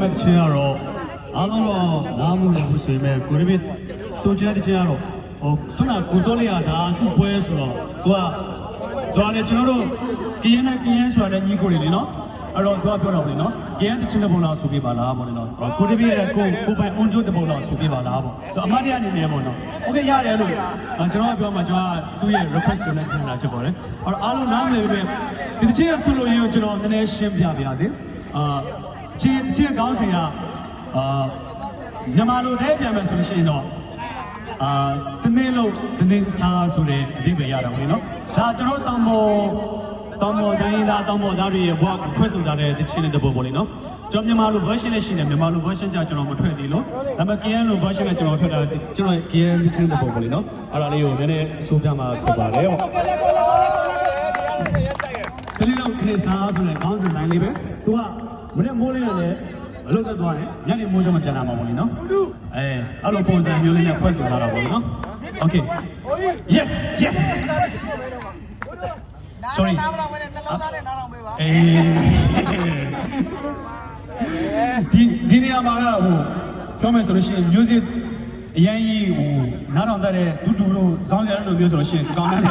မဲ့ချင်းကတော့အားလုံးတော့နားမှုလို့ဆိုပေမဲ့ကိုရဘစ်ဆိုချင်တဲ့ချင်းကတော့ဟိုဆွမ်းနာကိုစိုးလေးကဒါသူ့ပွဲဆိုတော့သူကသူကလည်းကျွန်တော်တို့ကရင်နဲ့ကရင်ဆိုတာလည်းညီကိုတွေလေနော်အဲ့တော့သူကပြောတော့လေနော်ကရင်တချင်းတဲ့ပုံလားဆိုပြပါလားပေါ့လေနော်ကိုရဘစ်ရဲ့ကိုကိုပိုင်အွန်ကျိုးတဲ့ပုံလားဆိုပြပါလားပေါ့သူအမတရားအနေနဲ့ပေါ့နော်โอเคရတယ်လို့ကျွန်တော်ကပြောမှကျွန်တော်ကသူ့ရဲ့ request ကိုလည်းပြန်လာချက်ပေါ့လေအဲ့တော့အားလုံးနားမလည်ပဲဒီတချင်းဆိုလို့ရရင်ကျွန်တော်နည်းနည်းရှင်းပြပါရစေအာ ချင်းချင်းကောင်းစင်ကအာမြန်မာလိုတည်းပြန်မယ်ဆိုလို့ရှိရင်တော့အာတနေ့လုံးတနေ့စားဆိုတဲ့အဓိပ္ပာယ်ရတာပေါ့နော်ဒါကျွန်တော်တောင်ပေါ်တောင်ပေါ်တိုင်းရင်းသားတောင်ပေါ်သားတွေရဲ့ဘဝကိုဖွဲ့ဆိုထားတဲ့တချင်းတဲ့ပုံပေါ့လေနော်ကျွန်တော်မြန်မာလို version နဲ့ရှိတယ်မြန်မာလို version ကြောင့်ကျွန်တော်မထွက်သေးလို့ဒါပေမဲ့ KN လို version နဲ့ကျွန်တော်ထွက်တာကျွန်တော် KN တချင်းတဲ့ပုံပေါ့လေနော်အဲ့ဒါလေးကိုနည်းနည်းအဆိုးပြမှာဖြစ်ပါတယ်ဟောတနေ့လုံးခဏစားဆိုတဲ့ခေါင်းစဉ်တိုင်းလေးပဲသူက မနေ့မိုးလေးနဲ့အလုပ်သက်သွားတယ်ညနေမိုးချမှပြန်လာမှာပေါ့လေနော်အဲအဲ့လိုပုံစံမျိုးလေးနဲ့ဖွဲ့ဆိုထားတာပေါ့လေနော် Okay yes yes sorry နားမလောက်ပဲနဲ့နှလုံးသားနဲ့နားလောက်ပဲပါအေးဒီဒီနေရာမှာကဟိုပြောမယ်ဆိုလို့ရှိရင် music အရင်ကြီးဟိုနားထောင်တတ်တဲ့ဒူဒူလို့ဇောင်းကြရလို့မျိုးဆိုလို့ရှိရင်ကောင်းတဲ့နေ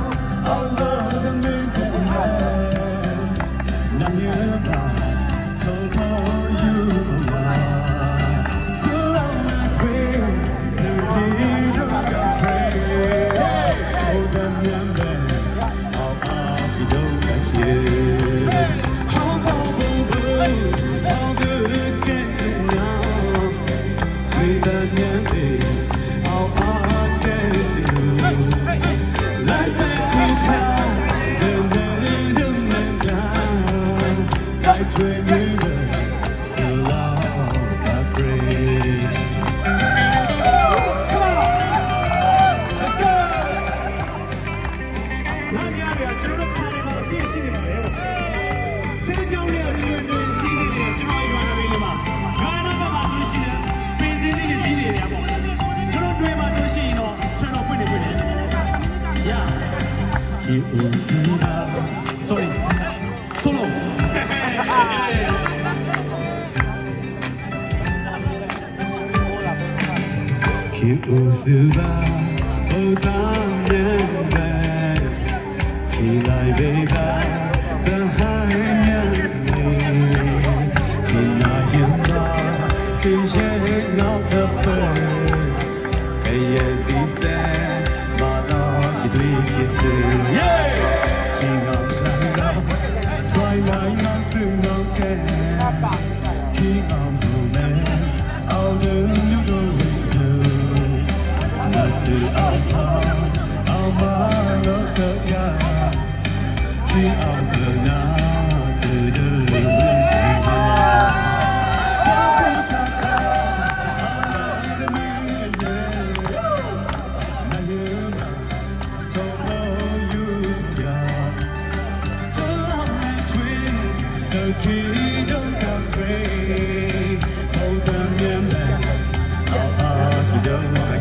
Cambia. 吉乌斯巴，Sorry，在海面里，吉那亚马。 내가 이만스럽게 기만부네 All the new going to 너들 아파 아마 너서야 기억나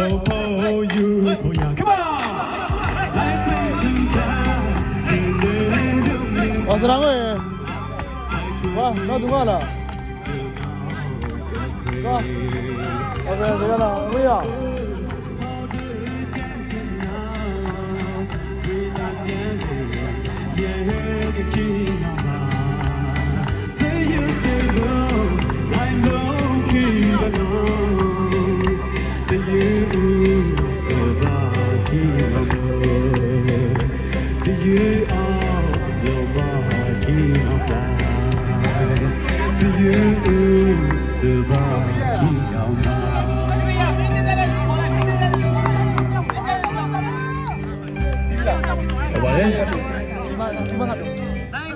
so for you 고향 Come on! 와사랑해 와, 나 누가 알아? 와, 내가 나, 우리야 You are your body of life. You survive your mind. ဟုတ်ပါတယ် ဒီမှာဒီမှာ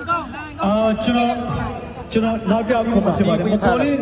က အာကျွန်တော်ကျွန်တော်နောက်တစ်ယောက်ခေါ်မှာဖြစ်ပါတယ်မခေါ်လေး